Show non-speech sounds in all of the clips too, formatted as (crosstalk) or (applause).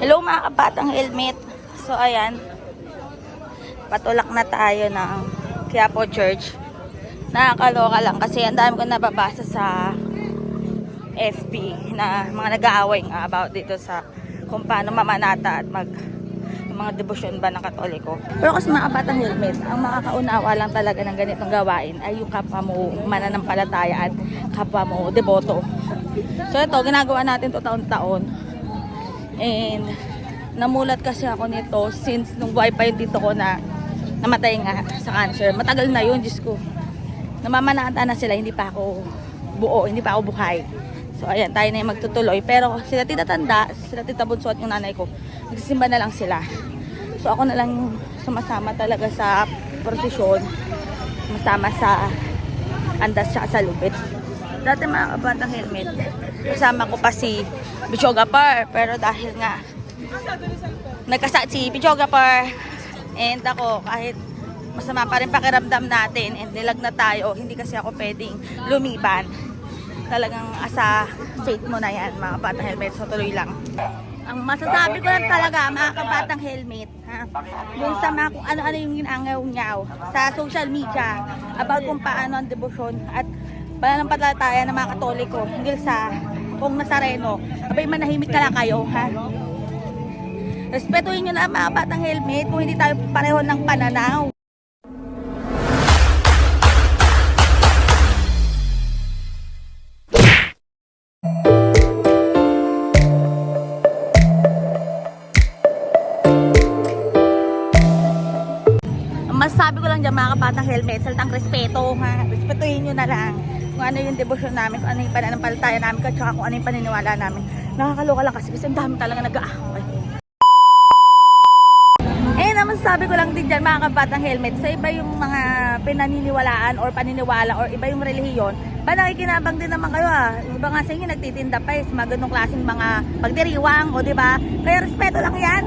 Hello mga kabatang helmet. So ayan, patulak na tayo ng Quiapo Church. Nakakaloka lang kasi ang dami ko nababasa sa FB na mga nag-aaway nga about dito sa kung paano mamanata at mag mga debosyon ba ng katoliko. Pero kasi mga kabatang helmet, ang makakaunawa lang talaga ng ganitong gawain ay yung kapwa mo mananampalataya at kapwa mo deboto. So ito, ginagawa natin to taon-taon. And namulat kasi ako nito since nung buhay pa yung tito ko na namatay nga sa cancer. Matagal na yun, Diyos ko. Namamanata na sila, hindi pa ako buo, hindi pa ako buhay. So ayan, tayo na yung magtutuloy. Pero sila tita tanda, sila tita bunso at yung nanay ko, nagsisimba na lang sila. So ako na lang sumasama talaga sa prosesyon, masama sa andas siya sa lupit. Dati mga kabatang helmet, kasama ko pa si Bichoga Par, pero dahil nga nagkasakit si Bichoga Par and ako kahit masama pa rin pakiramdam natin and nilag na tayo, hindi kasi ako pwedeng lumiban. Talagang asa fate mo na yan mga kabatang helmet, so tuloy lang. Ang masasabi ko lang talaga mga kabatang helmet, ha? Yung sa mga kung ano-ano yung ginangaw-nyaw sa social media about kung paano ang debosyon at pananampalataya ng mga katoliko hinggil sa kung Nazareno. Abay manahimik na lang kayo, ha? Respetuhin nyo na mga batang helmet kung hindi tayo pareho ng pananaw. Ang masasabi ko lang dyan mga kabatang helmet, salitang respeto ha. Respetuhin nyo na lang kung ano yung devotion namin, kung ano yung pananampalataya namin, at saka kung ano yung paniniwala namin. Nakakaloka lang kasi kasi ang dami talaga nag-aaway. Eh naman sabi ko lang din dyan mga kabatang helmet, sa iba yung mga pinaniniwalaan or paniniwala or iba yung relihiyon, ba nakikinabang din naman kayo ha. Yung Iba nga sa inyo nagtitinda pa eh, mga ganong klaseng mga pagdiriwang o ba? Kaya respeto lang yan.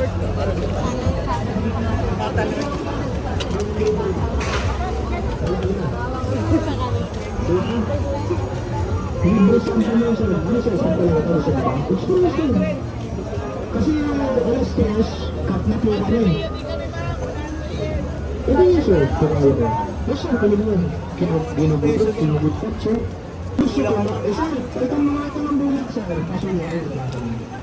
Libros ang kanya sa ano sa isang palata sa bangko. Gusto mo siya. Kasi alas 10, cut na po ano eh. Ito yung sir, kung ayaw ko. Ang kulit mo. Ginubutot, ginubutot, sir. Gusto ko na, eh sir, ito mga ito ng bulat sir. Kaso ayaw.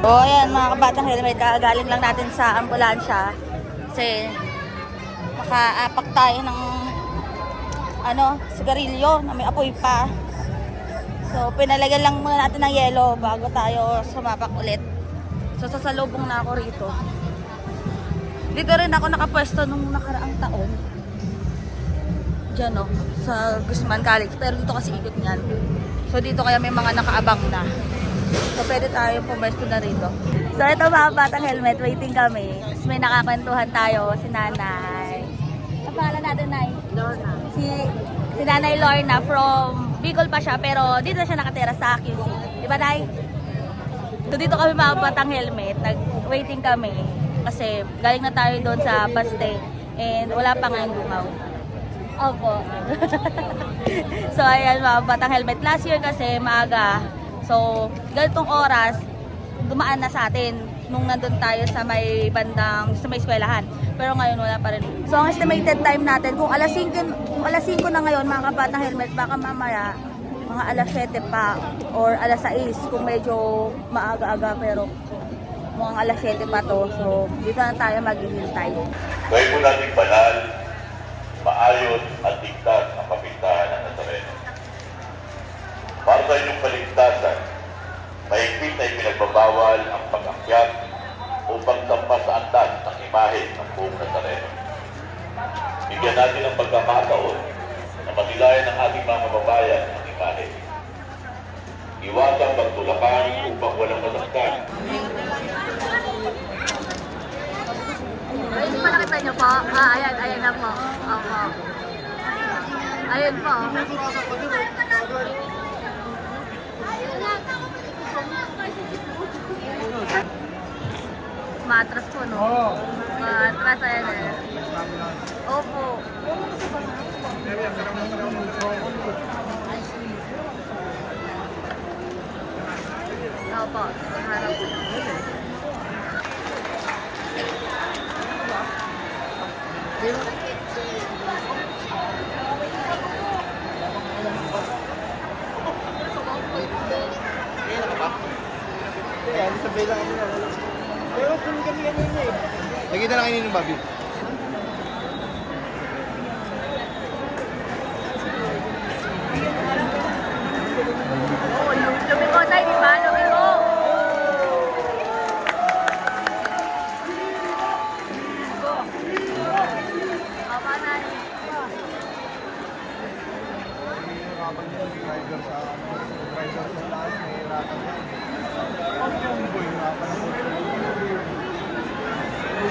O oh, ayan mga kabatang helmet, kakagaling lang natin sa ambulansya. Kasi makaapak tayo ng ano, sigarilyo na may apoy pa. So pinalagyan lang muna natin ng yelo bago tayo sumapak ulit. So sasalubong na ako rito. Dito rin ako nakapwesto nung nakaraang taon. Diyan no, sa Guzman College. Pero dito kasi ikot niyan. So dito kaya may mga nakaabang na. So, pwede tayo pumesto na rito. So, ito mga batang helmet, waiting kami. Tapos may nakakwentuhan tayo, si Nanay. Ang pangalan natin, Nay? Lorna. Si, si Nanay Lorna from Bicol pa siya, pero dito siya nakatira sa QC. Di ba, Nay? So, dito kami mga batang helmet, nag-waiting kami. Kasi galing na tayo doon sa Baste and wala pa nga yung lumaw. Opo. (laughs) so, ayan mga batang helmet. Last year kasi maaga, So, ganitong oras, dumaan na sa atin nung nandun tayo sa may bandang, sa may eskwelahan. Pero ngayon wala pa rin. So, ang estimated time natin, kung alas 5, kung alas 5 na ngayon, mga kabatang helmet, baka mamaya, mga alas 7 pa, or alas 6, kung medyo maaga-aga, pero mukhang alas 7 pa to. So, dito na tayo maghihintay. Gawin po natin banal, maayos at ligtas ang kapintahan ng Nazareno. Para sa inyong kaligtasan, mahigpit bawal ang pag-akyat o pagtampa sa antas ng imahe ng buong Nazareno. Bigyan natin ang pagkakataon na matilayan ng ating mga babayan ang imahe. Iwasang pagtulakan upang walang masaktan. Ayun po, nakita niyo po. Ah, ayan, ayan na po. Opo. Ayun po. Ayun po. Matras po, no? Oo. Matras, ayan eh. Opo. Opo. Harap po. Nakita na kayo ng Bobby. Oo, lumi ko tayo, di ba? Lumi ko. Opo, Ayan,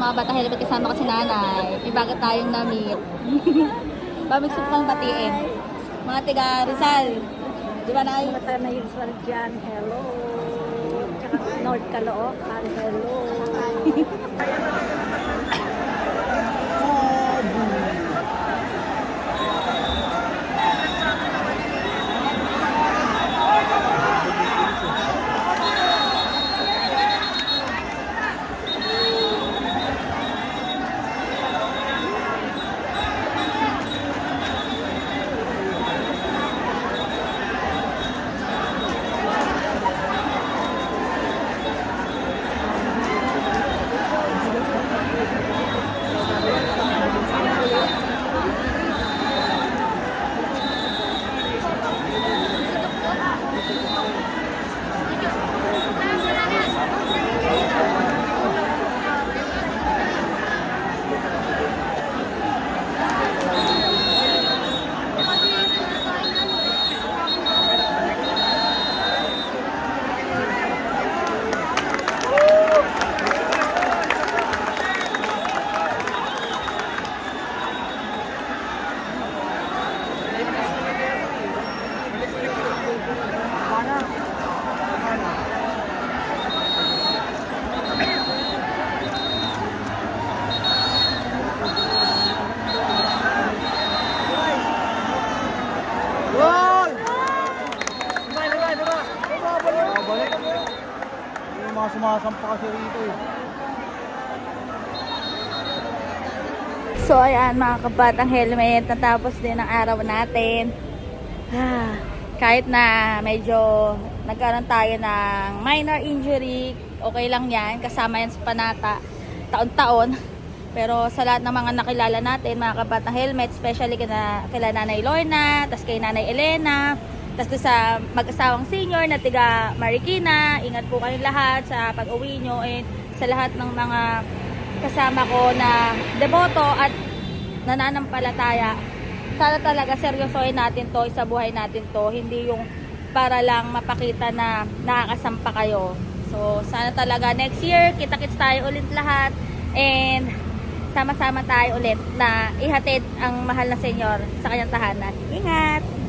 mga bata helmet kasama ko si nanay. May bagat tayong na-meet. Pamigsip (laughs) pang batiin. Mga tiga Rizal. Di ba nay? Mata na yung dyan, hello. Tsaka North Caloocan, hello. (laughs) Kasi rito eh. So ayan mga kabatang helmet, natapos din ang araw natin. Ah, kahit na medyo nagkaroon tayo ng minor injury, okay lang yan, kasama yan sa panata, taon-taon. Pero sa lahat ng mga nakilala natin, mga kabatang helmet, especially kina, kila Nanay Lorna, tas kay Nanay Elena, doon sa mag-asawang senior na tiga Marikina, ingat po kayong lahat sa pag-uwi nyo and sa lahat ng mga kasama ko na deboto at nananampalataya. Sana talaga seryosohin natin to, sa buhay natin to, hindi yung para lang mapakita na nakakasampa kayo. So, sana talaga next year, kita-kits tayo ulit lahat and sama-sama tayo ulit na ihatid ang mahal na senyor sa kanyang tahanan. Ingat!